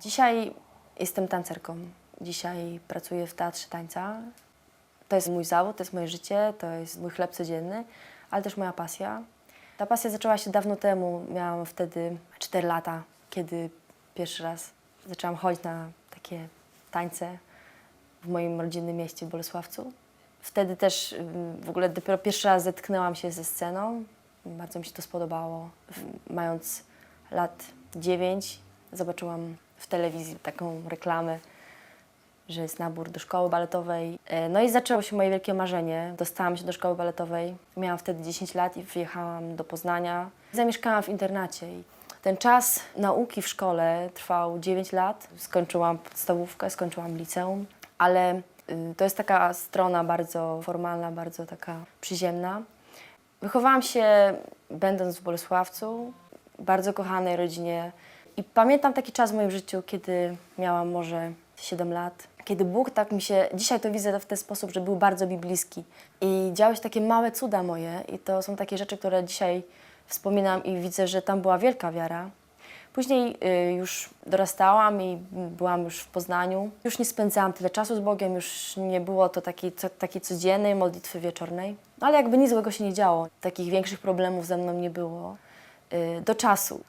Dzisiaj jestem tancerką. Dzisiaj pracuję w teatrze tańca. To jest mój zawód, to jest moje życie, to jest mój chleb codzienny, ale też moja pasja. Ta pasja zaczęła się dawno temu. Miałam wtedy 4 lata, kiedy pierwszy raz zaczęłam chodzić na takie tańce w moim rodzinnym mieście w Bolesławcu. Wtedy też w ogóle dopiero pierwszy raz zetknęłam się ze sceną. Bardzo mi się to spodobało. Mając lat 9 zobaczyłam w telewizji taką reklamę, że jest nabór do szkoły baletowej. E, No i zaczęło się moje wielkie marzenie. Dostałam się do szkoły baletowej. Miałam wtedy 10 lat i wyjechałam do Poznania. Zamieszkałam w internacie. Ten czas nauki w szkole trwał 9 lat. Skończyłam podstawówkę, skończyłam liceum, ale y, to jest taka strona bardzo formalna, bardzo taka przyziemna. Wychowałam się będąc w Bolesławcu, bardzo kochanej rodzinie. I pamiętam taki czas w moim życiu, kiedy miałam może 7 lat, kiedy Bóg tak mi się, dzisiaj to widzę w ten sposób, że był bardzo mi bliski. I działy się takie małe cuda moje i to są takie rzeczy, które dzisiaj wspominam i widzę, że tam była wielka wiara. Później y, już dorastałam i byłam już w Poznaniu. Już nie spędzałam tyle czasu z Bogiem, już nie było to takiej, co, codziennej modlitwy wieczornej. No, ale jakby nic złego się nie działo. Takich większych problemów ze mną nie było. Y, do czasu,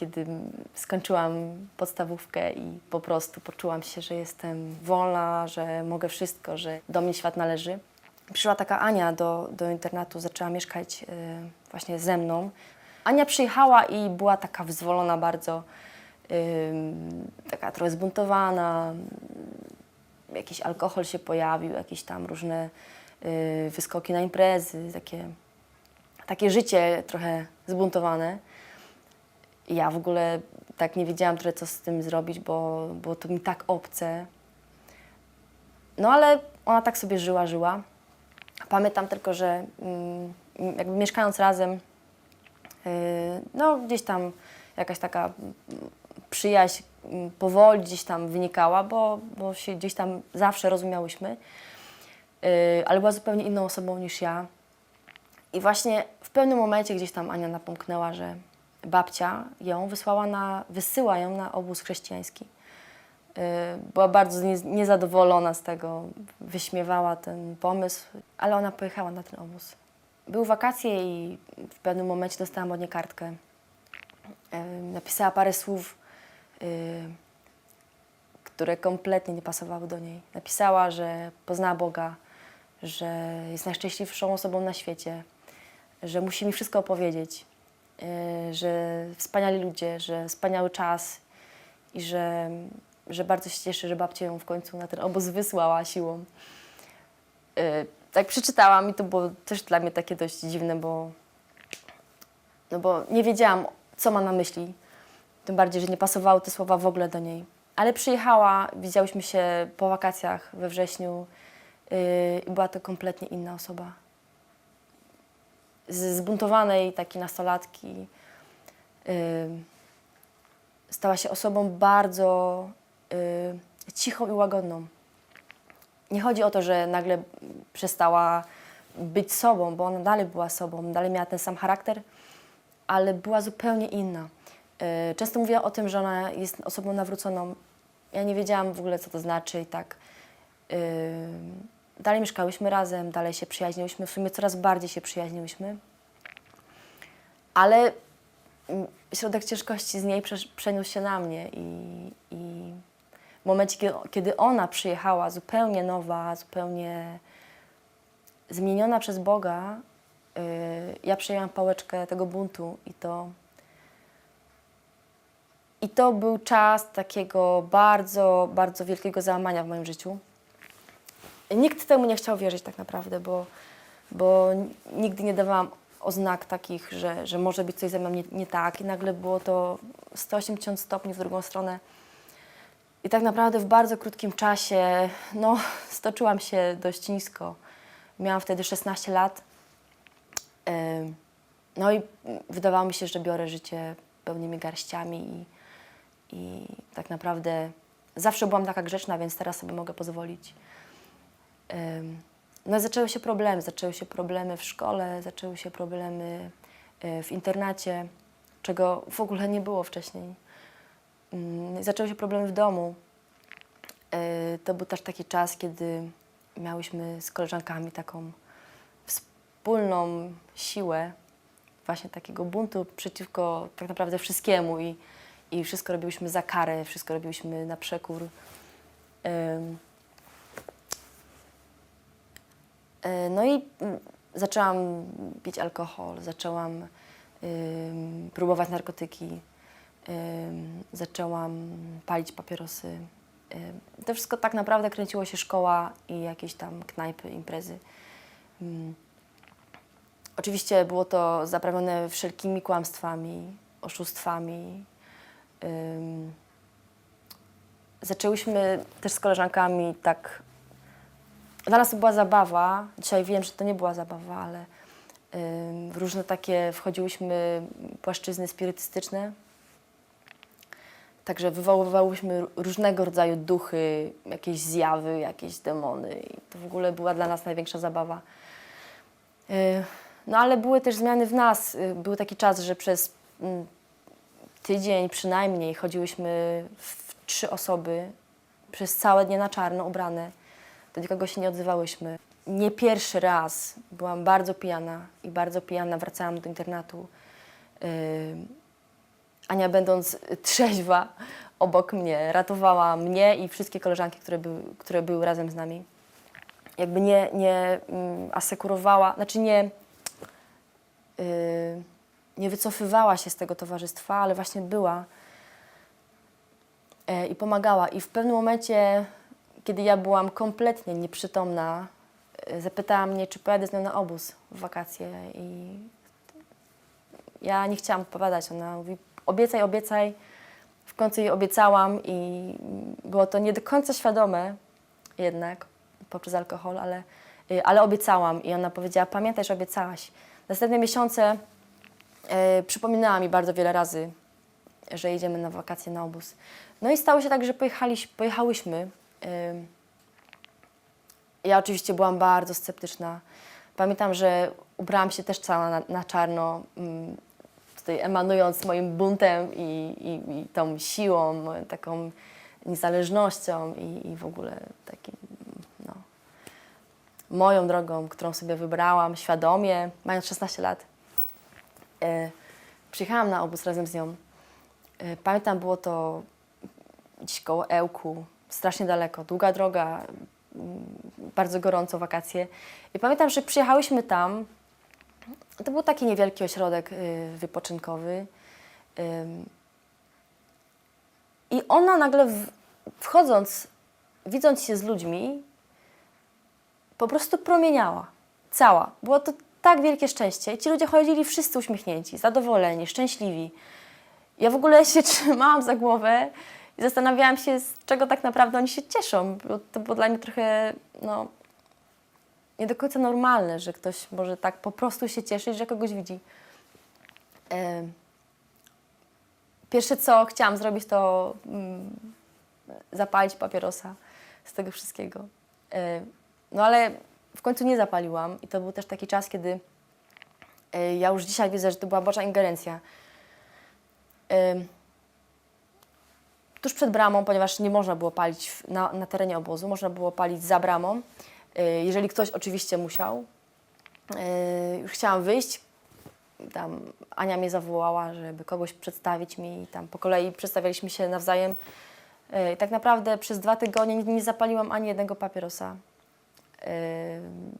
kiedy skończyłam podstawówkę i po prostu poczułam się, że jestem wolna, że mogę wszystko, że do mnie świat należy. Przyszła taka Ania do, do internatu, zaczęła mieszkać y, właśnie ze mną. Ania przyjechała i była taka wyzwolona bardzo, taka trochę zbuntowana. Jakiś alkohol się pojawił, jakieś tam różne y, wyskoki na imprezy, takie, takie życie trochę zbuntowane. Ja w ogóle tak nie wiedziałam trochę, co z tym zrobić, bo było to mi tak obce. No ale ona tak sobie żyła, żyła. Pamiętam tylko, że mm, jakby mieszkając razem, yy, no gdzieś tam jakaś taka przyjaźń mm, powoli gdzieś tam wynikała, bo, bo się gdzieś tam zawsze rozumiałyśmy, yy, ale była zupełnie inną osobą niż ja. I właśnie w pewnym momencie gdzieś tam Ania napomknęła, że babcia ją wysłała na, wysyła ją na obóz chrześcijański. Yy, Była bardzo nie, niezadowolona z tego, wyśmiewała ten pomysł, ale ona pojechała na ten obóz. Były wakacje i w pewnym momencie dostałam od niej kartkę. Yy, Napisała parę słów, yy, które kompletnie nie pasowały do niej. Napisała, że pozna Boga, że jest najszczęśliwszą osobą na świecie, że musi mi wszystko opowiedzieć, że wspaniali ludzie, że wspaniały czas i że, że bardzo się cieszy, że babcia ją w końcu na ten obóz wysłała siłą. Tak przeczytałam i to było też dla mnie takie dość dziwne, bo, no bo nie wiedziałam, co ma na myśli. Tym bardziej, że nie pasowały te słowa w ogóle do niej. Ale przyjechała, widziałyśmy się po wakacjach we wrześniu yy, i była to kompletnie inna osoba. Zbuntowanej takiej nastolatki yy, stała się osobą bardzo yy, cichą i łagodną. Nie chodzi o to, że nagle przestała być sobą, bo ona dalej była sobą, dalej miała ten sam charakter, ale była zupełnie inna. Yy, Często mówiła o tym, że ona jest osobą nawróconą. Ja nie wiedziałam w ogóle, co to znaczy i tak. Dalej mieszkałyśmy razem, dalej się przyjaźniłyśmy, w sumie coraz bardziej się przyjaźniłyśmy. Ale mm, środek ciężkości z niej przeniósł się na mnie i, i w momencie, kiedy ona przyjechała zupełnie nowa, zupełnie zmieniona przez Boga, yy, ja przejęłam pałeczkę tego buntu i to, i to był czas takiego bardzo, bardzo wielkiego załamania w moim życiu. Nikt temu nie chciał wierzyć tak naprawdę, bo, bo nigdy nie dawałam oznak takich, że, że może być coś ze mną nie, nie tak i nagle było to 180 stopni w drugą stronę. I tak naprawdę w bardzo krótkim czasie no, stoczyłam się dość nisko. Miałam wtedy 16 lat. No i wydawało mi się, że biorę życie pełnymi garściami i, i tak naprawdę zawsze byłam taka grzeczna, więc teraz sobie mogę pozwolić. No zaczęły się problemy. Zaczęły się problemy w szkole, zaczęły się problemy y, w internacie, czego w ogóle nie było wcześniej. Mm, Zaczęły się problemy w domu. Y, To był też taki czas, kiedy miałyśmy z koleżankami taką wspólną siłę właśnie takiego buntu przeciwko tak naprawdę wszystkiemu i, i wszystko robiłyśmy za karę, wszystko robiłyśmy na przekór. Ym. Y, No i mm, zaczęłam pić alkohol, zaczęłam próbować narkotyki, zaczęłam palić papierosy. To wszystko tak naprawdę kręciło się szkoła i jakieś tam knajpy, imprezy. Oczywiście było to zaprawione wszelkimi kłamstwami, oszustwami. Zaczęłyśmy też z koleżankami tak. Dla nas to była zabawa. Dzisiaj wiem, że to nie była zabawa, ale w różne takie wchodziłyśmy płaszczyzny spirytystyczne. Także wywoływałyśmy różnego rodzaju duchy, jakieś zjawy, jakieś demony. I to w ogóle była dla nas największa zabawa. Y, No ale były też zmiany w nas. Y, Był taki czas, że przez mm, tydzień przynajmniej chodziłyśmy w trzy osoby przez całe dnie na czarno ubrane. Do nikogo się nie odzywałyśmy. Nie pierwszy raz byłam bardzo pijana i bardzo pijana wracałam do internatu. Y, Ania, będąc trzeźwa obok mnie, ratowała mnie i wszystkie koleżanki, które były, które były razem z nami. Jakby nie, nie mm, asekurowała, znaczy nie, y, nie wycofywała się z tego towarzystwa, ale właśnie była e, i pomagała. I w pewnym momencie, kiedy ja byłam kompletnie nieprzytomna, e, zapytała mnie, czy pojadę z nią na obóz w wakacje. I ja nie chciałam odpowiadać. Ona mówi, obiecaj, obiecaj. W końcu jej obiecałam i było to nie do końca świadome jednak poprzez alkohol, ale, y, ale obiecałam. I ona powiedziała, pamiętaj, że obiecałaś. Następne miesiące y, przypominała mi bardzo wiele razy, że jedziemy na wakacje na obóz. No i stało się tak, że pojechaliś, pojechałyśmy. Ja oczywiście byłam bardzo sceptyczna. Pamiętam, że ubrałam się też cała na, na czarno, mm, tutaj emanując moim buntem i, i, i tą siłą, taką niezależnością i, i w ogóle takim, no, moją drogą, którą sobie wybrałam świadomie, mając 16 lat. E, przyjechałam na obóz razem z nią. E, pamiętam, było to gdzieś koło Ełku, strasznie daleko, długa droga, mm, bardzo gorąco wakacje. I pamiętam, że przyjechałyśmy tam. To był taki niewielki ośrodek y, wypoczynkowy. I ona nagle wchodząc, widząc się z ludźmi, po prostu promieniała. Cała. Było to tak wielkie szczęście. I ci ludzie chodzili wszyscy uśmiechnięci, zadowoleni, szczęśliwi. Ja w ogóle się trzymałam za głowę i zastanawiałam się, z czego tak naprawdę oni się cieszą. Bo to było dla mnie trochę, no, nie do końca normalne, że ktoś może tak po prostu się cieszyć, że kogoś widzi. Pierwsze co chciałam zrobić, to mm, zapalić papierosa z tego wszystkiego. No ale w końcu nie zapaliłam i to był też taki czas, kiedy e, ja już dzisiaj widzę, że to była Boża ingerencja. Tuż przed bramą, ponieważ nie można było palić na, na terenie obozu, można było palić za bramą, e, jeżeli ktoś oczywiście musiał. Już chciałam wyjść, tam Ania mnie zawołała, żeby kogoś przedstawić mi. Tam po kolei przedstawialiśmy się nawzajem. I tak naprawdę przez dwa tygodnie nie, zapaliłam ani jednego papierosa.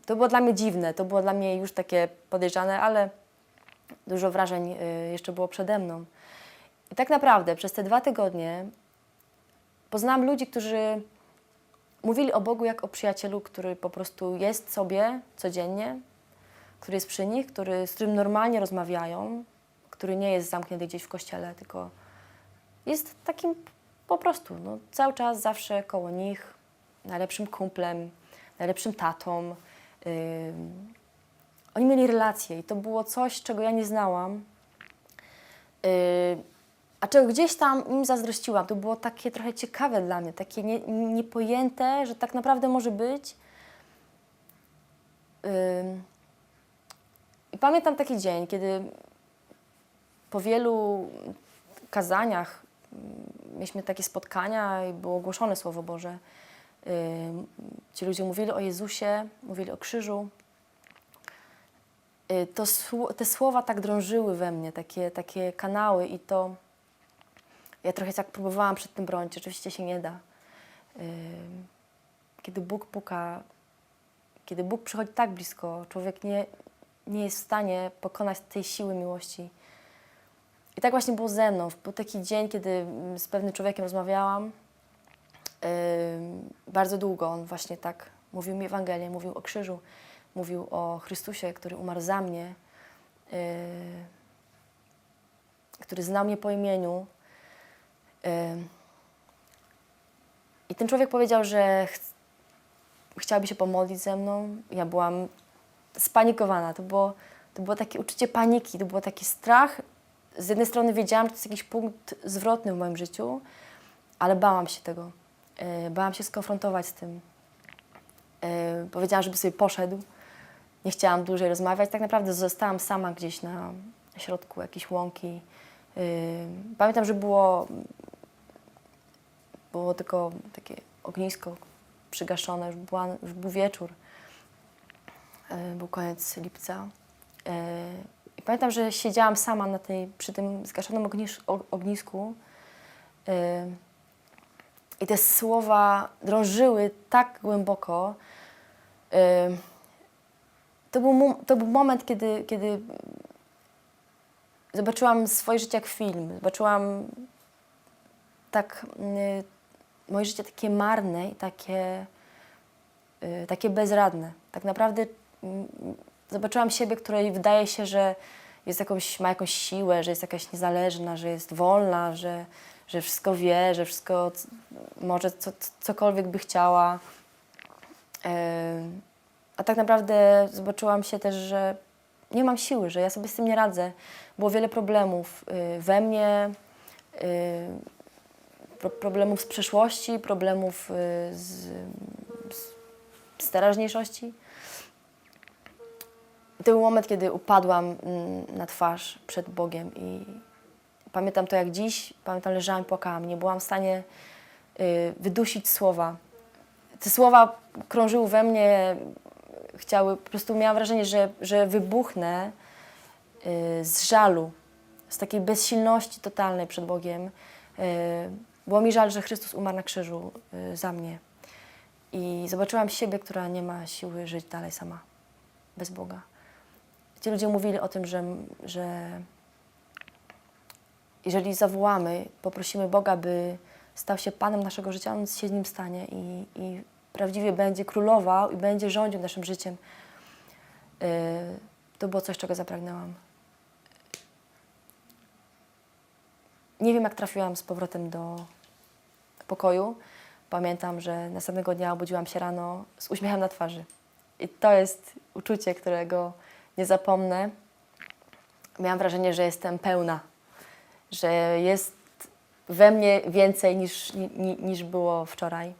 To było dla mnie dziwne, to było dla mnie już takie podejrzane, ale dużo wrażeń jeszcze było przede mną. I tak naprawdę przez te dwa tygodnie poznałam ludzi, którzy mówili o Bogu jak o przyjacielu, który po prostu jest sobie codziennie, który jest przy nich, który, z którym normalnie rozmawiają, który nie jest zamknięty gdzieś w kościele, tylko jest takim po prostu no, cały czas zawsze koło nich, najlepszym kumplem, najlepszym tatą. Ym, oni mieli relacje i to było coś, czego ja nie znałam. Yy, a czego gdzieś tam im zazdrościłam. To było takie trochę ciekawe dla mnie, takie nie, niepojęte, że tak naprawdę może być. I pamiętam taki dzień, kiedy po wielu kazaniach mieliśmy takie spotkania i było ogłoszone Słowo Boże. Ci ludzie mówili o Jezusie, mówili o krzyżu. Y, To, te słowa tak drążyły we mnie, takie, takie kanały i to ja trochę tak próbowałam przed tym bronić, oczywiście się nie da. Y, Kiedy Bóg puka, kiedy Bóg przychodzi tak blisko, człowiek nie, nie jest w stanie pokonać tej siły miłości. I tak właśnie było ze mną. Był taki dzień, kiedy mm, z pewnym człowiekiem rozmawiałam. Bardzo długo on właśnie tak mówił mi Ewangelię, mówił o krzyżu, mówił o Chrystusie, który umarł za mnie, yy, który znał mnie po imieniu. I ten człowiek powiedział, że ch- chciałby się pomodlić ze mną. Ja byłam spanikowana. To było, to było takie uczucie paniki, to było taki strach. Z jednej strony wiedziałam, że to jest jakiś punkt zwrotny w moim życiu, ale bałam się tego. Yy, Bałam się skonfrontować z tym. Yy, Powiedziałam, żeby sobie poszedł. Nie chciałam dłużej rozmawiać. Tak naprawdę zostałam sama gdzieś na środku jakiejś łąki. Yy, Pamiętam, że było, było tylko takie ognisko przygaszone, już, była, już był wieczór. Yy, Był koniec lipca. Yy, I pamiętam, że siedziałam sama na tej, przy tym zgaszonym ognisz, ognisku. Yy, I te słowa drążyły tak głęboko. To był, to był moment, kiedy, kiedy zobaczyłam swoje życie jak film. Zobaczyłam tak y, moje życie takie marne i takie, y, takie bezradne. Tak naprawdę mm, zobaczyłam siebie, której wydaje się, że jest jakąś, ma jakąś siłę, że jest jakaś niezależna, że jest wolna, że, że wszystko wie, że wszystko może co, cokolwiek by chciała. Ym, A tak naprawdę zobaczyłam się też, że nie mam siły, że ja sobie z tym nie radzę. Było wiele problemów y, we mnie, y, pro, problemów z przeszłości, problemów y, z, z, z teraźniejszości. I to był moment, kiedy upadłam mm, na twarz przed Bogiem i pamiętam to jak dziś, pamiętam leżałam i płakałam. Nie byłam w stanie y, wydusić słowa. Te słowa krążyły we mnie, chciały, po prostu miałam wrażenie, że, że wybuchnę y, z żalu, z takiej bezsilności totalnej przed Bogiem. Y, Było mi żal, że Chrystus umarł na krzyżu y, za mnie. I zobaczyłam siebie, która nie ma siły żyć dalej sama, bez Boga. Ci ludzie mówili o tym, że, że jeżeli zawołamy, poprosimy Boga, by stał się Panem naszego życia, On się nim stanie i, i prawdziwie będzie królował i będzie rządził naszym życiem. Yy, to było coś, czego zapragnęłam. Nie wiem, jak trafiłam z powrotem do pokoju. Pamiętam, że następnego dnia obudziłam się rano z uśmiechem na twarzy. I to jest uczucie, którego nie zapomnę. Miałam wrażenie, że jestem pełna, że jest we mnie więcej niż, ni, ni- niż było wczoraj.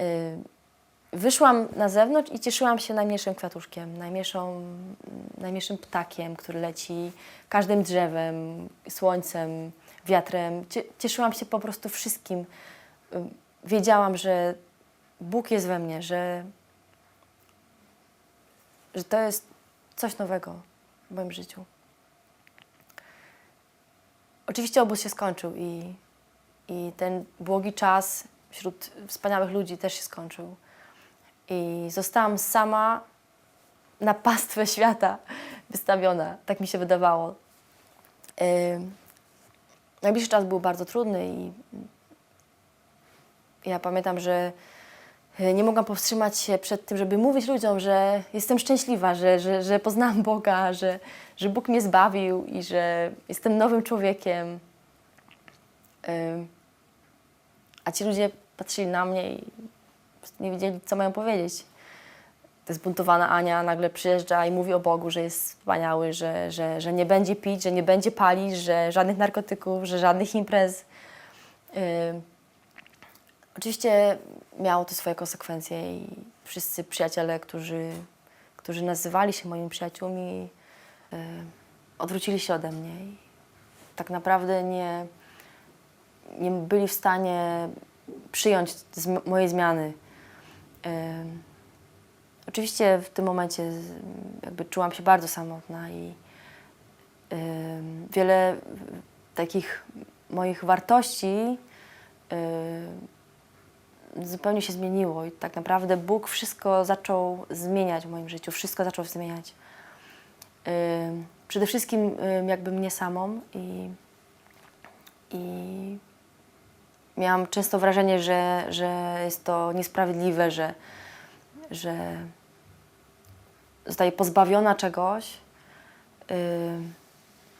Y, Wyszłam na zewnątrz i cieszyłam się najmniejszym kwiatuszkiem, najmniejszą, najmniejszym ptakiem, który leci, każdym drzewem, słońcem, wiatrem. Cie- Cieszyłam się po prostu wszystkim. Wiedziałam, że Bóg jest we mnie, że, że to jest coś nowego w moim życiu. Oczywiście obóz się skończył i, i ten błogi czas wśród wspaniałych ludzi też się skończył. I zostałam sama na pastwę świata wystawiona, tak mi się wydawało. Yy, najbliższy czas był bardzo trudny i ja pamiętam, że y, nie mogłam powstrzymać się przed tym, żeby mówić ludziom, że jestem szczęśliwa, że, że, że poznałam Boga, że, że Bóg mnie zbawił i że jestem nowym człowiekiem. Ym, A ci ludzie patrzyli na mnie i nie wiedzieli, co mają powiedzieć. Zbuntowana Ania nagle przyjeżdża i mówi o Bogu, że jest wspaniały, że, że, że nie będzie pić, że nie będzie palić, że żadnych narkotyków, że żadnych imprez. Ym, Oczywiście miało to swoje konsekwencje i wszyscy przyjaciele, którzy, którzy nazywali się moimi przyjaciółmi, y, odwrócili się ode mnie. I tak naprawdę nie, nie byli w stanie przyjąć mojej zmiany. Oczywiście w tym momencie jakby czułam się bardzo samotna i ym, wiele y, takich moich wartości y, zupełnie się zmieniło i tak naprawdę Bóg wszystko zaczął zmieniać w moim życiu, wszystko zaczął zmieniać. Ym, Przede wszystkim ym, jakby mnie samą i, i miałam często wrażenie, że, że jest to niesprawiedliwe, że, że zostaję pozbawiona czegoś. Yy,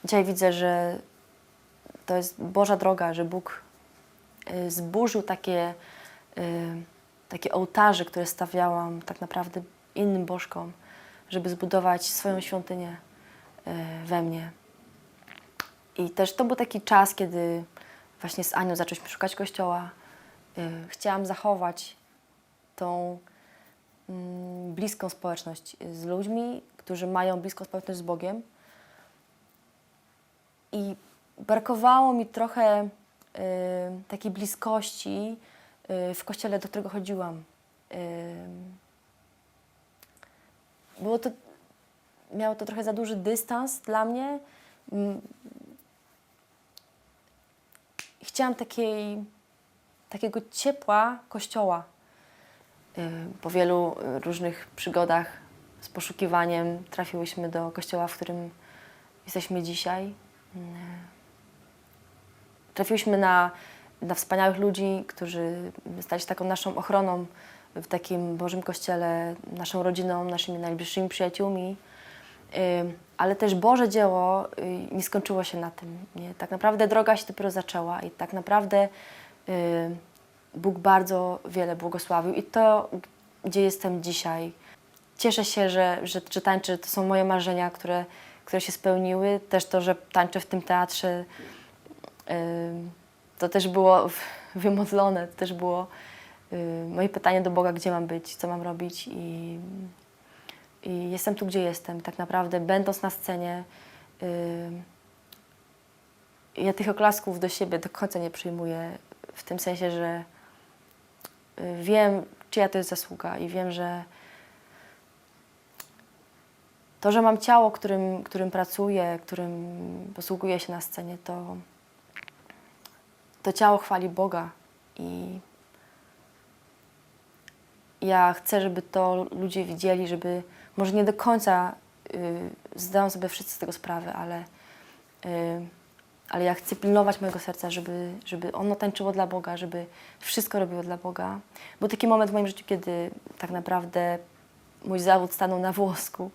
Dzisiaj widzę, że to jest Boża droga, że Bóg yy, zburzył takie, yy, takie ołtarze, które stawiałam tak naprawdę innym bożkom, żeby zbudować swoją świątynię yy, we mnie. I też to był taki czas, kiedy właśnie z Anią zaczęliśmy szukać kościoła. Yy, Chciałam zachować tą mm, bliską społeczność z ludźmi, którzy mają bliską społeczność z Bogiem. I brakowało mi trochę y, takiej bliskości y, w kościele, do którego chodziłam. Y, było to, miało to trochę za duży dystans dla mnie. Chciałam takiej, takiego ciepła kościoła. Y, Po wielu różnych przygodach z poszukiwaniem trafiłyśmy do kościoła, w którym jesteśmy dzisiaj. Y, Trafiłyśmy na, na wspaniałych ludzi, którzy stali się taką naszą ochroną w takim Bożym Kościele, naszą rodziną, naszymi najbliższymi przyjaciółmi. Ale też Boże dzieło y, nie skończyło się na tym. Nie? Tak naprawdę droga się dopiero zaczęła i tak naprawdę y, Bóg bardzo wiele błogosławił i to, gdzie jestem dzisiaj. Cieszę się, że, że, że tańczę, to są moje marzenia, które, które się spełniły. Też to, że tańczę w tym teatrze, to też było wymodlone, to też było y, moje pytanie do Boga, gdzie mam być, co mam robić i, i jestem tu, gdzie jestem. Tak naprawdę będąc na scenie, y, ja tych oklasków do siebie do końca nie przyjmuję, w tym sensie, że y, wiem, czyja to jest zasługa i wiem, że to, że mam ciało, którym, którym pracuję, którym posługuję się na scenie, to, to ciało chwali Boga i ja chcę, żeby to ludzie widzieli, żeby może nie do końca y, zdają sobie wszyscy z tego sprawę, ale, y, ale ja chcę pilnować mojego serca, żeby, żeby ono tańczyło dla Boga, żeby wszystko robiło dla Boga. Był taki moment w moim życiu, kiedy tak naprawdę mój zawód stanął na włosku.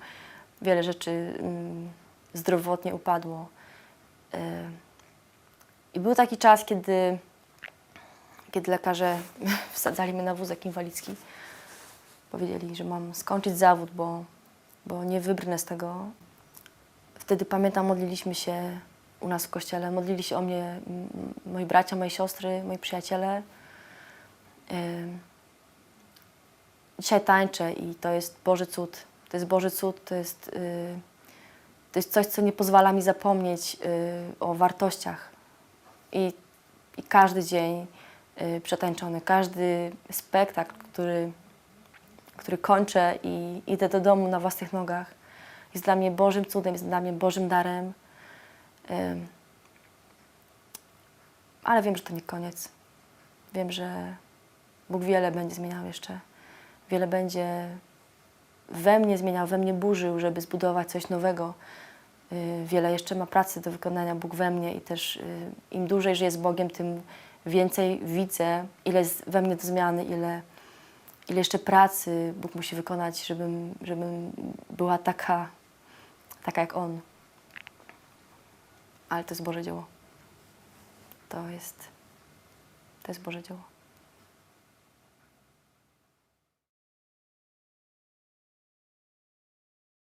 Wiele rzeczy mm, zdrowotnie upadło. Y, I był taki czas, kiedy, kiedy lekarze wsadzali mnie na wózek inwalidzki. Powiedzieli, że mam skończyć zawód, bo, bo nie wybrnę z tego. Wtedy pamiętam, modliliśmy się u nas w kościele, modlili się o mnie moi bracia, moje siostry, moi przyjaciele. Dzisiaj tańczę i to jest Boży cud. To jest Boży cud, to jest, y, to jest coś, co nie pozwala mi zapomnieć y, o wartościach. I, I każdy dzień y, przetańczony, każdy spektakl, który, który kończę i idę do domu na własnych nogach, jest dla mnie Bożym cudem, jest dla mnie Bożym darem. Ale wiem, że to nie koniec. Wiem, że Bóg wiele będzie zmieniał jeszcze. Wiele będzie we mnie zmieniał, we mnie burzył, żeby zbudować coś nowego. Y, Wiele jeszcze ma pracy do wykonania Bóg we mnie i też y, im dłużej żyję z Bogiem, tym więcej widzę, ile jest we mnie do zmiany, ile, ile jeszcze pracy Bóg musi wykonać, żebym, żebym była taka, taka jak On. Ale to jest Boże dzieło. To jest, to jest Boże dzieło.